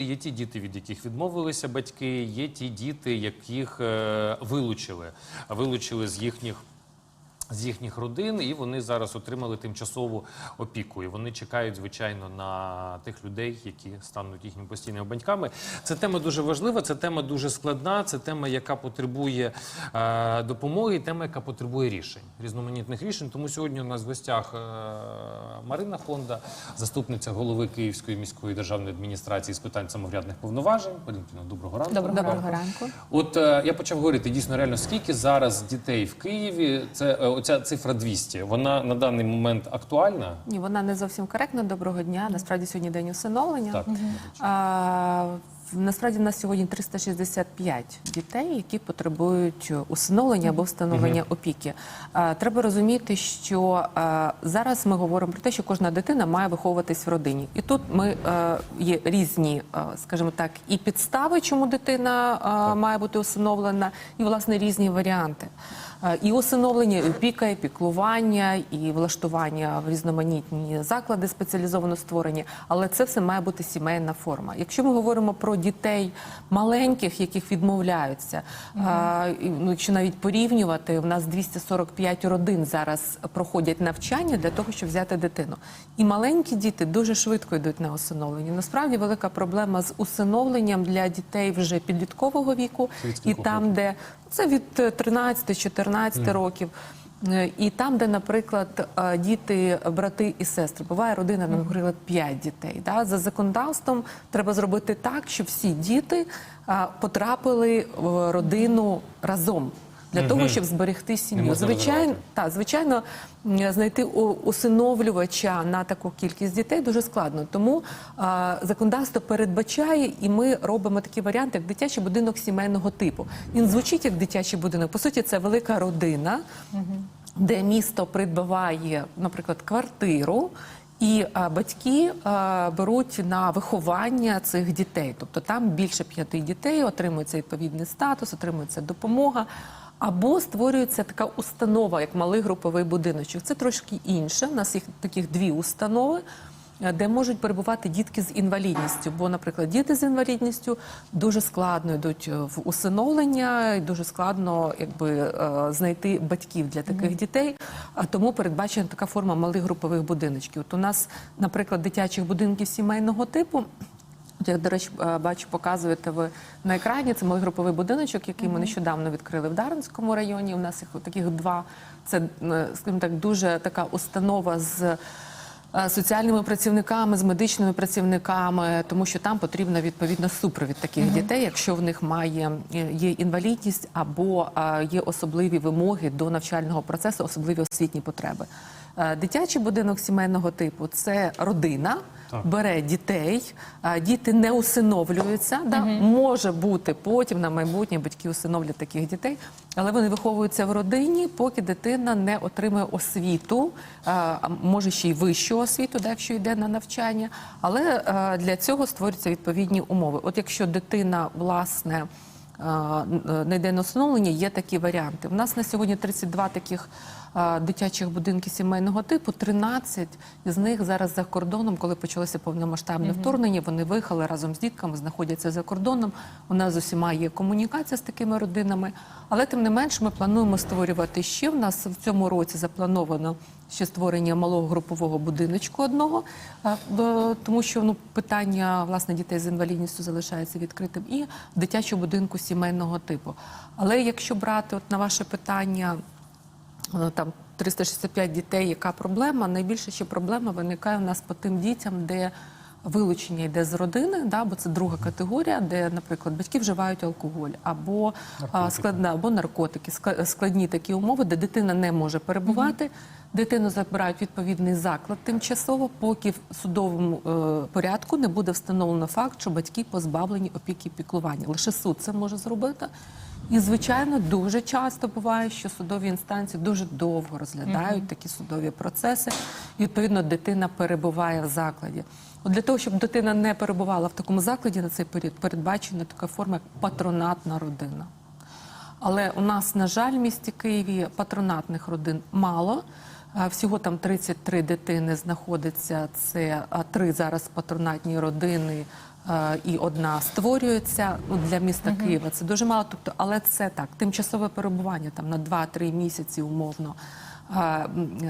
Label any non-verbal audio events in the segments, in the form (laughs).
Є ті діти, від яких відмовилися батьки, є ті діти, яких е, вилучили, вилучили з їхніх. З їхніх родин, і вони зараз отримали тимчасову опіку. І вони чекають, звичайно, на тих людей, які стануть їхніми постійними батьками. Це тема дуже важлива, це тема дуже складна, це тема, яка потребує е, допомоги, і тема, яка потребує рішень, різноманітних рішень. Тому сьогодні у нас в гостях е, Марина Хонда, заступниця голови Київської міської державної адміністрації з питань самоврядних повноважень. Валентина, доброго ранку. Доброго ранку. От е, я почав говорити дійсно реально скільки зараз дітей в Києві. Це е, оця цифра 200, Вона на даний момент актуальна. Ні, вона не зовсім коректна. Доброго дня. Насправді сьогодні день усиновлення. Так А, в- насправді в нас сьогодні 365 дітей, які потребують усиновлення або встановлення опіки. Треба розуміти, що зараз ми говоримо про те, що кожна дитина має виховуватись в родині, і тут ми е, є різні, е, скажімо так, і підстави, чому дитина е, має бути усиновлена, і власне різні варіанти. Е, І усиновлення, і опіка, і піклування, і влаштування в різноманітні заклади спеціалізовано створені, але це все має бути сімейна форма. Якщо ми говоримо про дітей маленьких, яких відмовляються, е, ну, якщо навіть порівнювати, в нас 245 родин зараз проходять навчання для того, щоб взяти дитину. І маленькі діти дуже швидко йдуть на усиновлення. Насправді велика проблема з усиновленням для дітей вже підліткового віку, і там, де це від 13-14 років. Е, І там, де, наприклад, е, діти, брати і сестри, буває родина, наприклад, 5 дітей. Да? За законодавством треба зробити так, щоб всі діти потрапили в родину разом. Для того щоб зберегти сім'ю, звичайно, так, звичайно, знайти усиновлювача на таку кількість дітей дуже складно. Тому а, законодавство передбачає, і ми робимо такі варіанти, як дитячий будинок сімейного типу. Він звучить як дитячий будинок. По суті, це велика родина, де місто придбаває, наприклад, квартиру. І а, батьки а, беруть на виховання цих дітей, тобто там більше п'яти дітей отримується відповідний статус, отримується допомога. Або створюється така установа, як малий груповий будиночок. Це трошки інше. У нас їх таких дві установи, е, де можуть перебувати дітки з інвалідністю. Бо, наприклад, діти з інвалідністю дуже складно йдуть е, в усиновлення, і дуже складно якби, е, знайти батьків для таких дітей. А тому передбачена така форма малих групових будиночків. От у нас, наприклад, дитячих будинків сімейного типу. От я, до речі, е, бачу, показуєте ви на екрані. Це малий груповий будиночок, який ми нещодавно відкрили в Дарницькому районі. У нас їх таких два. Це, е, скажімо так, дуже така установа з. е, Соціальними працівниками, з медичними працівниками, тому що там потрібна відповідно супровід таких дітей, якщо в них має є інвалідність або є особливі вимоги до навчального процесу, особливі освітні потреби. Дитячий будинок сімейного типу це родина, Так. бере дітей, а, діти не усиновлюються. Да? Може бути потім на майбутнє батьки усиновлять таких дітей, але вони виховуються в родині, поки дитина не отримує освіту, може ще й вищу освіту, да, якщо йде на навчання. Але для цього створюються відповідні умови. От якщо дитина власне. А, н- Не йде на усиновлення, є такі варіанти. У нас на сьогодні 32 таких дитячих будинки сімейного типу. 13 з них зараз за кордоном, коли почалося повномасштабне вторгнення, вони виїхали разом з дітками, знаходяться за кордоном. У нас з усіма є комунікація з такими родинами. Але тим не менш, ми плануємо створювати ще. В нас в цьому році заплановано ще створення малого групового будиночку одного, а, тому що ну питання власне дітей з інвалідністю залишається відкритим, і дитячого будинку сімейного типу. Але якщо брати от на ваше питання. Е, там 365 дітей, яка проблема? Найбільше ще проблема виникає у нас по тим дітям, де вилучення йде з родини, да, бо це друга категорія, де, наприклад, батьки вживають алкоголь або а, складна, або наркотики, складні такі умови, де дитина не може перебувати. Дитину забирають в відповідний заклад тимчасово, поки в судовому е, порядку не буде встановлено факт, що батьки позбавлені опіки і піклування. Лише суд це може зробити. І, звичайно, дуже часто буває, що судові інстанції дуже довго розглядають такі судові процеси. І, відповідно, дитина перебуває в закладі. От для того, щоб дитина не перебувала в такому закладі на цей період, передбачена така форма, як патронатна родина. Але у нас, на жаль, в місті Києві патронатних родин мало. Всього там 33 дитини знаходиться. Це три зараз патронатні родини і одна створюється ну, для міста Києва. Це дуже мало. Тобто, але це так, тимчасове перебування там на 2-3 місяці умовно.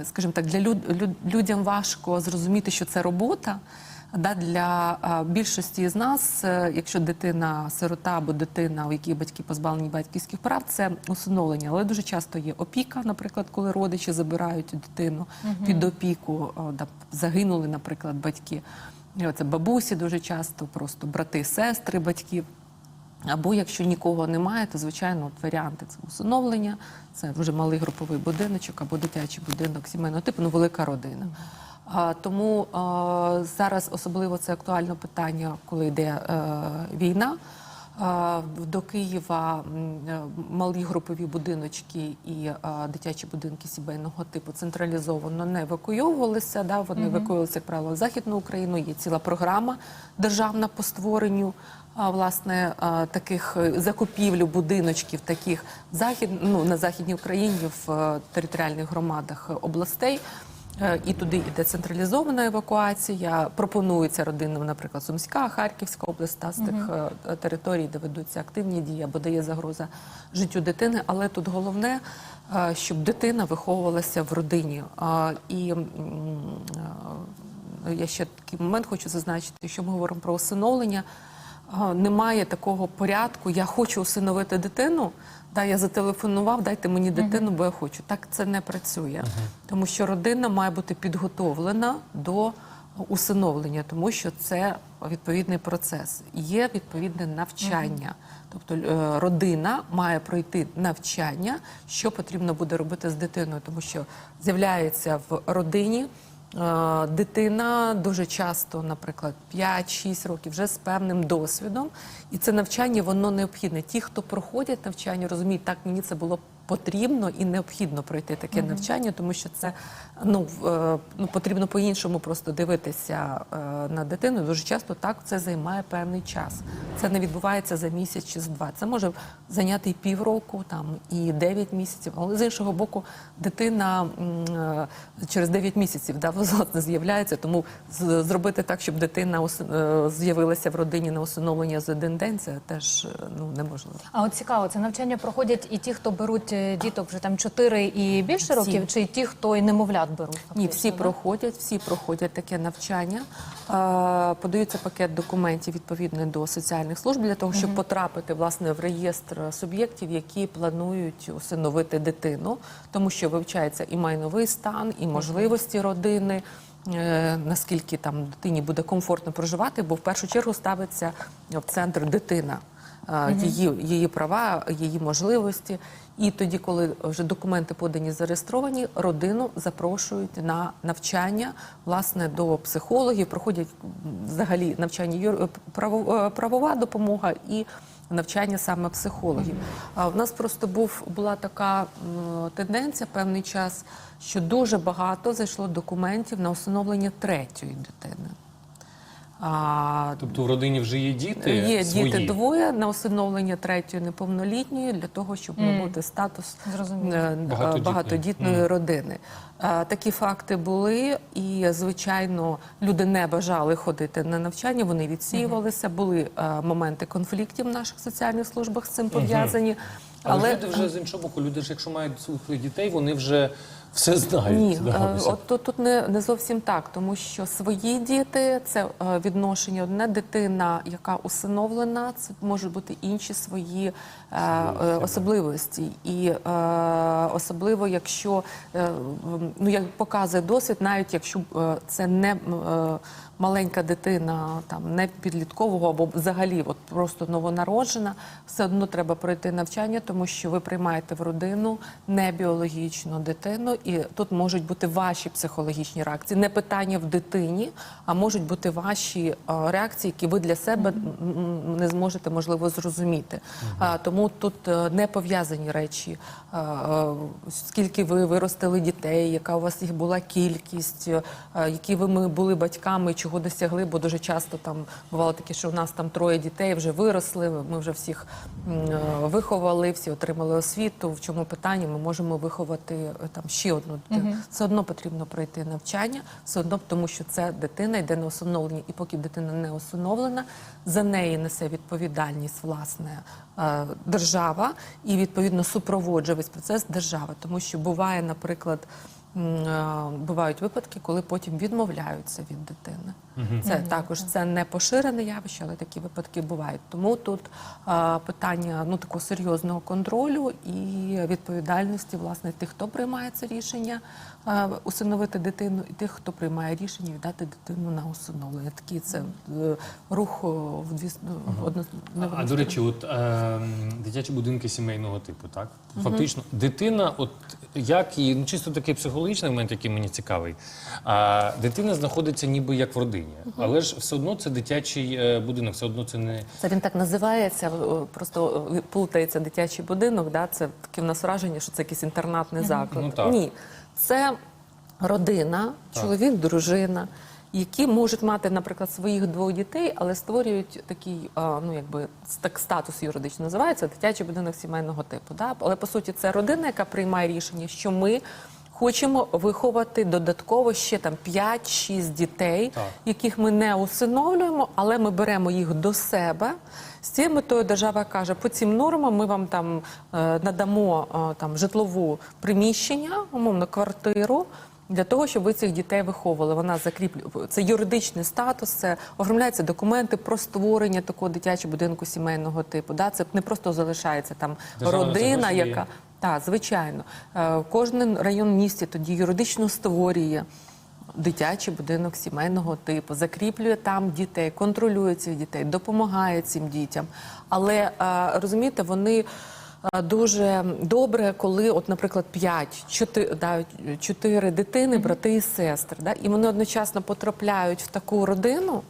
Скажімо так, для люд, люд- людям важко зрозуміти, що це робота. Да, для більшості з нас, е, якщо дитина сирота або дитина, у якій батьки позбавлені батьківських прав, це усиновлення. Але дуже часто є опіка, наприклад, коли родичі забирають дитину під опіку, да, загинули, наприклад, батьки. Це бабусі дуже часто, просто брати, сестри батьків. Або якщо нікого немає, то звичайно от варіанти це усиновлення, це вже малий груповий будиночок або дитячий будинок сімейного типу, ну велика родина. Тому зараз особливо це актуальне питання, коли йде е, війна. До Києва малі групові будиночки і е, дитячі будинки сімейного типу централізовано не евакуйовувалися. Да, вони евакуювалися, як правило, в Західну Україну. Є ціла програма державна по створенню власне таких закупівлю будиночків, таких захід, ну, на західній Україні в е, територіальних громадах областей. Е, І туди йде централізована евакуація. Пропонується родинам, наприклад, Сумська, Харківська область та з тих е, територій, де ведуться активні дії або де є загроза життю дитини. Але тут головне, е, щоб дитина виховувалася в родині. І я ще такий момент хочу зазначити, якщо ми говоримо про усиновлення. Немає такого порядку. Я хочу усиновити дитину. Да, я зателефонував, дайте мені дитину, бо я хочу. Так це не працює, тому що родина має бути підготовлена до усиновлення, тому що це відповідний процес. Є відповідне навчання. Тобто е, родина має пройти навчання, що потрібно буде робити з дитиною, тому що з'являється в родині. Е, Дитина дуже часто, наприклад, 5-6 років вже з певним досвідом, і це навчання воно необхідне. Ті, хто проходять навчання, розуміють, так мені це було потрібно і необхідно пройти таке навчання, тому що це ну, е, ну потрібно по-іншому просто дивитися е, на дитину. Дуже часто так це займає певний час. Це не відбувається за місяць чи за два. Це може зайняти і півроку, там і 9 місяців. Але з іншого боку, дитина е, через 9 місяців да, (laughs) власне з'являється. Тому зробити так, щоб дитина ус- з'явилася в родині на усиновлення за один день, це теж ну неможливо. А от цікаво, це навчання проходять і ті, хто беруть діток вже там 4 і більше Всі. років, чи ті, хто і немовлят беруть? Ні, всі проходять, всі проходять таке навчання. Подаються пакет документів відповідно до соціальних служб для того, щоб потрапити власне в реєстр суб'єктів, які планують усиновити дитину, тому що вивчається і майновий стан, і можливості родини. е, Наскільки там дитині буде комфортно проживати, бо в першу чергу ставиться в центр дитина, е, її, її права, її можливості. І тоді, коли вже документи подані зареєстровані, родину запрошують на навчання власне до психологів. Проходять взагалі навчання право- е, правова допомога і навчання саме психологів. А в нас просто був була така тенденція певний час, що дуже багато зайшло документів на усиновлення третьої дитини. А, Тобто в родині вже є діти Є свої. діти двоє на усиновлення третьої неповнолітньої для того, щоб набути статус Зрозуміло. е, Багатодітної. багатодітної Мгм. родини. Е, Такі факти були, і звичайно, люди не бажали ходити на навчання. Вони відсіювалися. Були е, моменти конфліктів в наших соціальних службах з цим пов'язані. Але, люди вже з іншого боку, люди ж, якщо мають своїх дітей, вони вже все знають. Ні, да, е, все. от тут, тут не, не зовсім так, тому що свої діти це е, відношення одне дитина, яка усиновлена, це можуть бути інші свої е, е, особливості. І е, особливо, якщо е, ну як показує досвід, навіть якщо е, це не е, маленька дитина, там не підліткового або взагалі, от просто новонароджена, все одно треба пройти навчання, тому що ви приймаєте в родину не біологічну дитину, і тут можуть бути ваші психологічні реакції. Не питання в дитині, а можуть бути ваші е, реакції, які ви для себе не зможете можливо зрозуміти. А, тому тут е, не пов'язані речі. Е, Скільки ви виростили дітей, яка у вас їх була кількість, які ви ми були батьками, чи чого досягли, бо дуже часто там бувало таке, що у нас там троє дітей вже виросли. Ми вже всіх е, виховали, всі отримали освіту. В чому питання? Ми можемо виховати е, там ще одну дитину. Все одно потрібно пройти навчання, все одно тому, що це дитина йде на усиновлення, і поки дитина не усиновлена, за неї несе відповідальність власне е, держава і відповідно супроводжує весь процес держава, тому що буває, наприклад. Е, Бувають випадки, коли потім відмовляються від дитини. Це також це не поширене явище, але такі випадки бувають. Тому тут е, питання ну такого серйозного контролю і відповідальності власне тих, хто приймає це рішення усиновити дитину, і тих, хто приймає рішення віддати дитину на усиновлення. Такий це е, рух в дві ну, одно А до речі, от е, дитячі будинки сімейного типу, так фактично, дитина, от як і ну чисто такий психологічний момент, який мені цікавий. А дитина знаходиться ніби як в родині, але ж все одно це дитячий е, будинок, все одно це не Це він так називається, просто плутається дитячий будинок. Да? Це таке в нас враження, що це якийсь інтернатний заклад. Ну, так. Ні, це родина, чоловік, дружина, які можуть мати, наприклад, своїх двох дітей, але створюють такий, а, ну якби так статус юридично називається дитячий будинок сімейного типу. Да? Але по суті, це родина, яка приймає рішення, що ми. Хочемо виховати додатково ще там 5-6 дітей, Так. яких ми не усиновлюємо, але ми беремо їх до себе. З цією метою держава каже, по цим нормам ми вам там е, надамо е, там житлову приміщення, умовно квартиру. Для того щоб ви цих дітей виховували, вона закріплює це юридичний статус, це оформляються документи про створення такого дитячого будинку сімейного типу. Да, це не просто залишається там Держава родина, яка? Так, звичайно, Е, кожен район місті тоді юридично створює дитячий будинок сімейного типу, закріплює там дітей, контролює цих дітей, допомагає цим дітям. Але е, розумієте, вони. е, Дуже добре, коли, от, наприклад, 5, 4, да, 4 дитини, брати і сестри, да, і вони одночасно потрапляють в таку родину,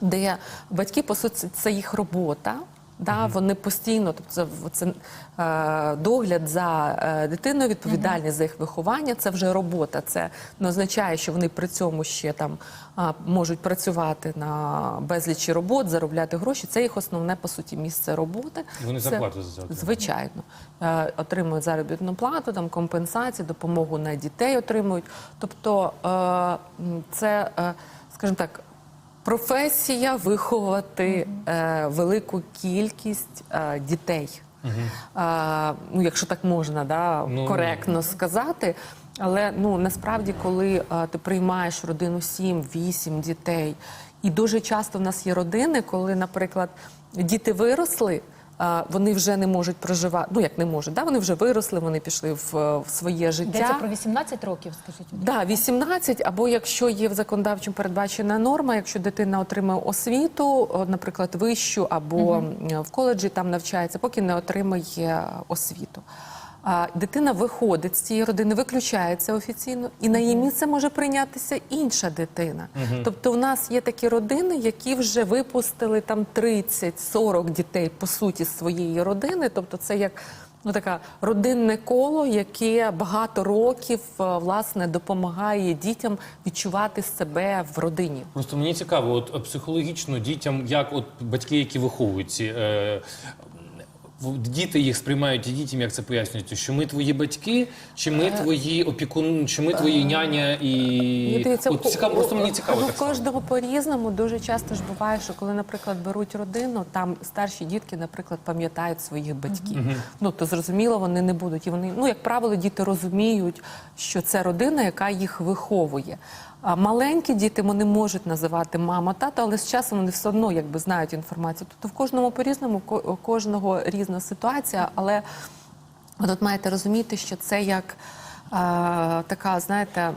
де батьки, по суті, це їх робота. Да, Вони постійно, тобто це, це е, догляд за е, дитиною, відповідальність за їх виховання, це вже робота. Це не означає, що вони при цьому ще там можуть працювати на безлічі робот, заробляти гроші. Це їх основне по суті місце роботи. Вони Це- зарплату за це. Звичайно, Е, отримують заробітну плату, там компенсації, допомогу на дітей отримують. Тобто е, це, е, скажімо так, професія виховувати е, велику кількість е, дітей. Е, ну, якщо так можна, да, Ну, коректно сказати. Але ну насправді, коли е, ти приймаєш родину 7-8 дітей, і дуже часто в нас є родини, коли, наприклад, діти виросли. Вони вже не можуть проживати, ну як не можуть, да? вони вже виросли, вони пішли в, е, в своє життя. Йдеться про 18 років, скажіть. Да, 18, або якщо є в законодавчому передбачена норма, якщо дитина отримає освіту, наприклад, вищу або угу. в коледжі там навчається, поки не отримає освіту. Дитина виходить з цієї родини, виключається офіційно, і на її місце може прийнятися інша дитина. Тобто, у нас є такі родини, які вже випустили там 30-40 дітей по суті своєї родини. Тобто, це як ну така родинне коло, яке багато років е, власне допомагає дітям відчувати себе в родині. Просто мені цікаво, от е, психологічно дітям, як от батьки, які виховують ці. Е, в- Діти їх сприймають і дітям, як це пояснюється, що ми твої батьки, чи Е, ми твої опікуни, чи ми твої няня і здається, от цікаво, просто мені цікаво ну, так само. кожного по-різному. Дуже часто ж буває, що коли, наприклад, беруть родину, там старші дітки, наприклад, пам'ятають своїх батьків. Ну то зрозуміло, вони не будуть. І вони, ну як правило, діти розуміють, що це родина, яка їх виховує. Маленькі діти вони можуть називати мама, тато, але з часом вони все одно якби знають інформацію. Тобто в кожному по-різному, у кожного різна ситуація, але ви тут маєте розуміти, що це як е, така, знаєте.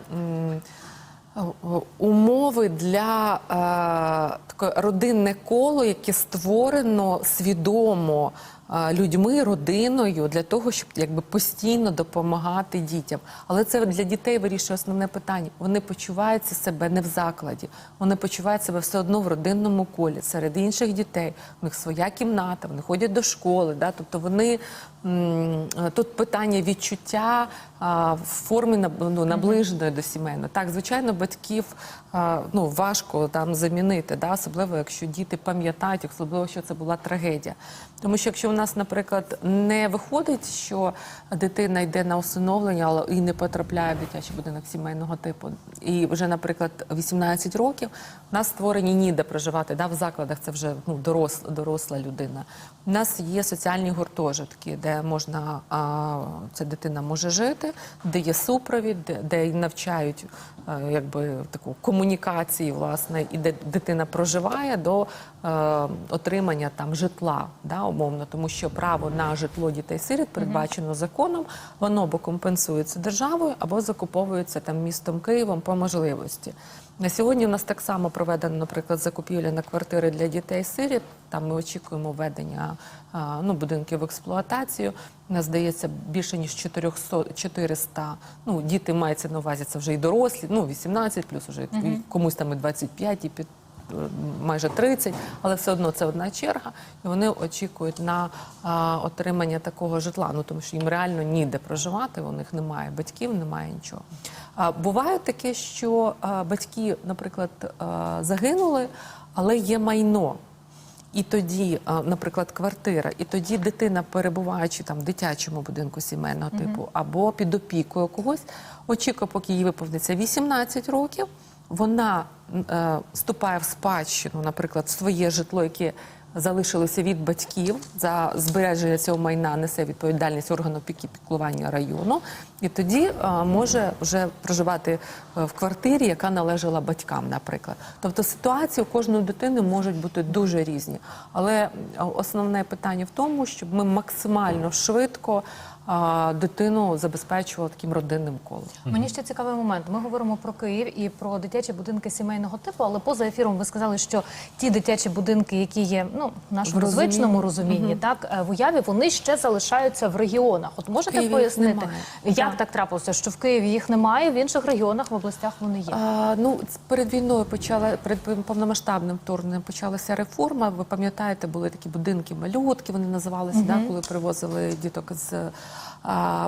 Умови для е, таке родинне коло, яке створено свідомо людьми, родиною для того, щоб якби постійно допомагати дітям. Але це для дітей вирішує основне питання. Вони почуваються себе не в закладі, вони почувають себе все одно в родинному колі серед інших дітей. У них своя кімната, вони ходять до школи. Да? Тобто вони тут питання відчуття а, в формі ну, наближеної до сімейного. Так, звичайно, батьків а, ну, важко там замінити, да? особливо якщо діти пам'ятають, особливо, що це була трагедія. Тому що якщо у нас, наприклад, не виходить, що дитина йде на усиновлення, але і не потрапляє в дитячий будинок сімейного типу, і вже, наприклад, 18 років у нас створені ніде проживати. Да? В закладах це вже ну, доросла, доросла людина. У нас є соціальні гуртожитки, де можна а, ця дитина може жити, де є супровід, де, де навчають е, якби таку комунікації, власне, і де дитина проживає до отримання там житла, да, умовно, тому що право на житло дітей-сиріт передбачено законом, воно або компенсується державою, або закуповується там містом Києвом по можливості. На сьогодні у нас так само проведено, наприклад, закупівля на квартири для дітей-сиріт. Там ми очікуємо введення ну, будинків в експлуатацію. Нас здається більше ніж 400, 400. Ну, діти мається на увазі, це вже і дорослі, ну 18 плюс уже і комусь там і 25, і під е, майже 30, але все одно це одна черга, і вони очікують на а, отримання такого житла. Ну тому що їм реально ніде проживати, у них немає батьків, немає нічого. А, буває таке, що а, батьки, наприклад, а, загинули, але є майно. І тоді, наприклад, квартира, і тоді дитина, перебуваючи там в дитячому будинку сімейного типу або під опікою когось, очікує, поки їй виповниться 18 років, вона е, вступає в спадщину, наприклад, своє житло, яке залишилося від батьків за збереження цього майна, несе відповідальність органу піклування району, і тоді е, може вже проживати е, в квартирі, яка належала батькам, наприклад. Тобто ситуації у кожної дитини можуть бути дуже різні. Але е, основне питання в тому, щоб ми максимально швидко дитину забезпечували таким родинним колом. Мені ще цікавий момент. Ми говоримо про Київ і про дитячі будинки сімейного типу, але поза ефіром ви сказали, що ті дитячі будинки, які є ну в нашому В розумінні. звичному розумінні, так е, в уяві вони ще залишаються в регіонах. От можете Києві пояснити, немає. як Так. так трапилося, що в Києві їх немає, в інших регіонах в областях вони є. А, ну, перед війною почала перед повномасштабним вторгненням почалася реформа. Ви пам'ятаєте, були такі будинки малютки, вони називалися, да, коли привозили діток з.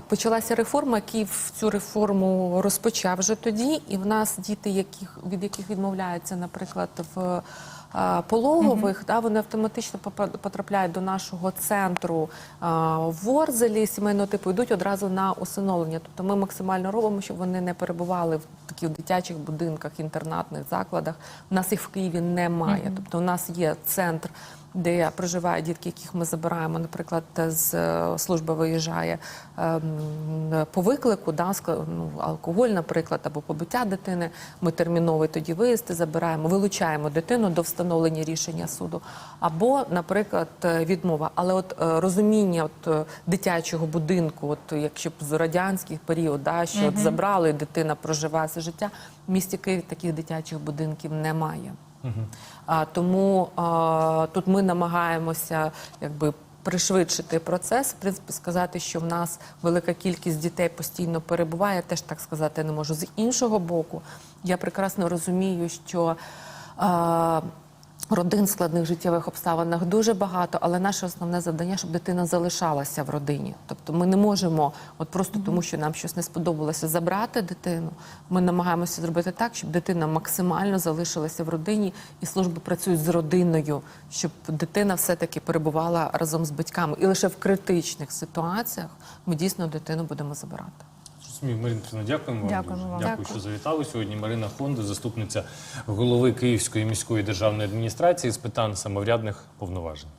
Почалася реформа, який в цю реформу розпочав вже тоді. І в нас діти, яких від яких відмовляються, наприклад, в пологових, да, вони автоматично потрапляють до нашого центру а, в Ворзелі сімейного типу, йдуть одразу на усиновлення. Тобто ми максимально робимо, щоб вони не перебували в таких дитячих будинках, інтернатних закладах. У нас їх в Києві немає. Тобто у нас є центр. Де проживають дітки, яких ми забираємо, наприклад, з е, служби виїжджає ем, по виклику, да, ну, алкоголь, наприклад, або побиття дитини. Ми терміновий тоді виїзди забираємо, вилучаємо дитину до встановлення рішення суду. Або, наприклад, е, відмова. Але от е, розуміння от, дитячого будинку, от якщо б з радянських період, да, що от забрали дитина проживає все життя, в місті Київ таких дитячих будинків немає. А, тому а, тут ми намагаємося якби. Пришвидшити процес, в принципі, сказати, що в нас велика кількість дітей постійно перебуває, теж так сказати не можу. З іншого боку, я прекрасно розумію, що а, родин в складних життєвих обставинах дуже багато, але наше основне завдання, щоб дитина залишалася в родині. Тобто ми не можемо, от просто тому, що нам щось не сподобалося, забрати дитину. Ми намагаємося зробити так, щоб дитина максимально залишилася в родині, і служби працюють з родиною, щоб дитина все-таки перебувала разом з батьками. І лише в критичних ситуаціях ми дійсно дитину будемо забирати. Зрозумів, Марина Петрівна, дякуємо вам. Дякуємо вам. Дякую, Дякую. що завітали сьогодні. Марина Хонда, заступниця голови Київської міської державної адміністрації з питань самоврядних повноважень.